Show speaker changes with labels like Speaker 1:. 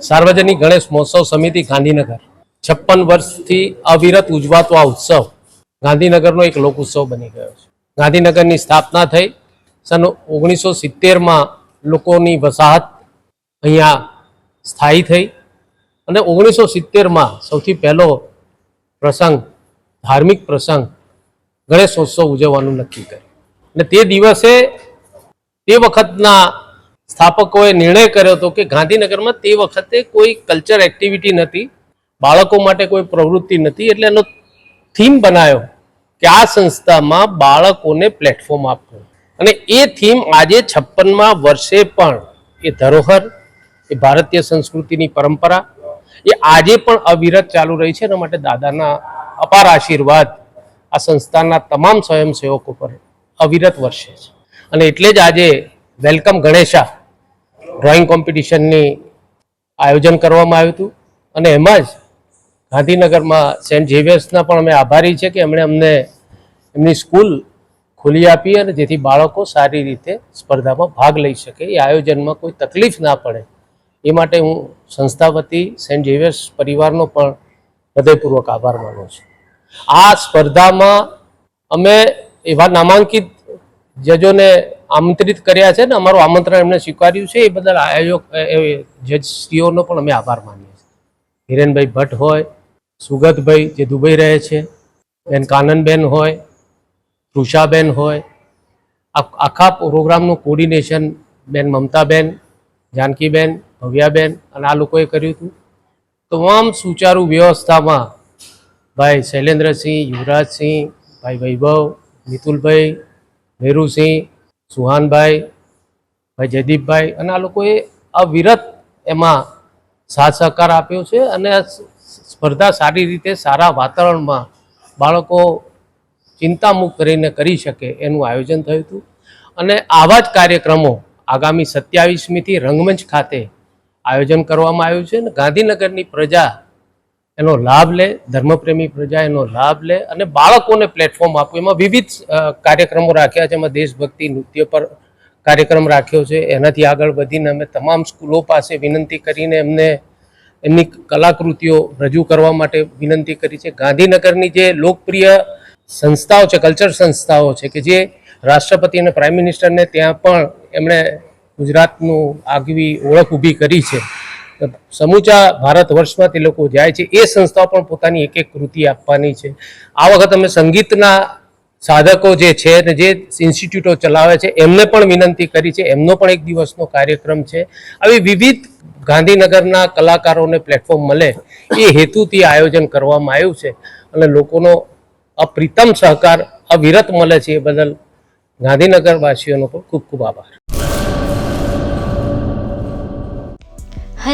Speaker 1: સાર્વજનિક ગણેશ મહોત્સવ સમિતિ ગાંધીનગર. છપ્પન વર્ષથી અવિરત ઉજવાતો આ ઉત્સવ ગાંધીનગરનો એક લોક ઉત્સવ બની ગયો છે. ગાંધીનગરની સ્થાપના થઈ સન ઓગણીસો સિત્તેરમાં લોકોની વસાહત અહીંયા સ્થાયી થઈ અને ઓગણીસો સિત્તેરમાં સૌથી પહેલો પ્રસંગ, ધાર્મિક પ્રસંગ ગણેશોત્સવ ઉજવવાનું નક્કી કર્યું. અને તે દિવસે તે વખતના સ્થાપકોએ નિર્ણય કર્યો હતો કે ગાંધીનગરમાં તે વખતે કોઈ કલ્ચર એક્ટિવિટી નથી, બાળકો માટે કોઈ પ્રવૃત્તિ નથી, એટલે એનો થીમ બનાવ્યો કે આ સંસ્થામાં બાળકોને પ્લેટફોર્મ આપવું. અને એ થીમ આજે છપ્પનમાં વર્ષે પણ એ ધરોહર, એ ભારતીય સંસ્કૃતિની પરંપરા, એ આજે પણ અવિરત ચાલુ રહી છે. એના માટે દાદાના અપાર આશીર્વાદ આ સંસ્થાના તમામ સ્વયંસેવકો પર અવિરત વર્ષે છે. અને એટલે જ આજે વેલકમ ગણેશા ડ્રોઈંગ કોમ્પિટિશનની આયોજન કરવામાં આવ્યું હતું. અને એમાં જ ગાંધીનગરમાં સેન્ટ ઝેવિયર્સના પણ અમે આભારી છે કે એમણે અમને એમની સ્કૂલ ખોલી આપી અને જેથી બાળકો સારી રીતે સ્પર્ધામાં ભાગ લઈ શકે. એ આયોજનમાં કોઈ તકલીફ ના પડે. એ માટે હું સંસ્થા વતી સેન્ટ ઝેવિયર્સ પરિવારનો પણ હૃદયપૂર્વક આભાર માનું છું. આ સ્પર્ધામાં અમે એવા નામાંકિત જજોને આમંત્રિત કર્યા છે ને અમારું આમંત્રણ એમને સ્વીકાર્યું છે, એ બદલ આયોજક જજશ્રીઓનો પણ અમે આભાર માનીએ છીએ. હિરેનભાઈ ભટ્ટ હોય, સુગતભાઈ જે દુબઈ રહે છે, બેન કાનનબેન હોય, તૃષાબેન હોય આખા પ્રોગ્રામનું કોર્ડિનેશન બેન મમતાબેન, જાનકીબેન, ભવ્યાબેન અને આ લોકોએ કર્યું હતું. તમામ સુચારુ વ્યવસ્થામાં ભાઈ શૈલેન્દ્રસિંહ, યુવરાજસિંહ, ભાઈ વૈભવ, મિતુલભાઈ મેરુસિંહ સુહાનભાઈ, ભાઈ જયદીપભાઈ અને આ લોકોએ અવિરત એમાં સાથ સહકાર આપ્યો છે અને સ્પર્ધા સારી રીતે સારા વાતાવરણમાં બાળકો ચિંતામુક્ત રહીને કરી શકે એનું આયોજન થયું હતું. અને આવા જ કાર્યક્રમો આગામી સત્યાવીસમીથી રંગમંચ ખાતે આયોજન કરવામાં આવ્યું છે અને ગાંધીનગરની પ્રજા એનો લાભ લે, ધર્મપ્રેમી પ્રજા એનો લાભ લે અને બાળકોને પ્લેટફોર્મ આપવું એમાં વિવિધ કાર્યક્રમો રાખ્યા છે. એમાં દેશભક્તિ, નૃત્ય પર કાર્યક્રમ રાખ્યો છે. એનાથી આગળ વધીને અમે તમામ સ્કૂલો પાસે વિનંતી કરીને એમને એમની કલાકૃતિઓ રજૂ કરવા માટે વિનંતી કરી છે. ગાંધીનગરની જે લોકપ્રિય સંસ્થાઓ છે, કલ્ચર સંસ્થાઓ છે કે જે રાષ્ટ્રપતિ અને પ્રાઇમ મિનિસ્ટરને ત્યાં પણ એમણે ગુજરાતનું આગવી ઓળખ ઊભી કરી છે. સમૂચા ભારત વર્ષમાંથી લોકો જાય છે. એ સંસ્થાઓ પણ પોતાની એક એક કૃતિ આપવાની છે. આ વખત અમે સંગીતના સાધકો જે છે ને જે ઇન્સ્ટિટ્યૂટો ચલાવે છે, એમને પણ વિનંતી કરી છે. એમનો પણ એક દિવસનો કાર્યક્રમ છે. આવી વિવિધ ગાંધીનગરના કલાકારોને પ્લેટફોર્મ મળે એ હેતુથી આયોજન કરવામાં આવ્યું છે અને લોકોનો અપ્રિતમ સહકાર, અવિરત મળે છે એ બદલ ગાંધીનગરવાસીઓનો પણ ખૂબ ખૂબ આભાર.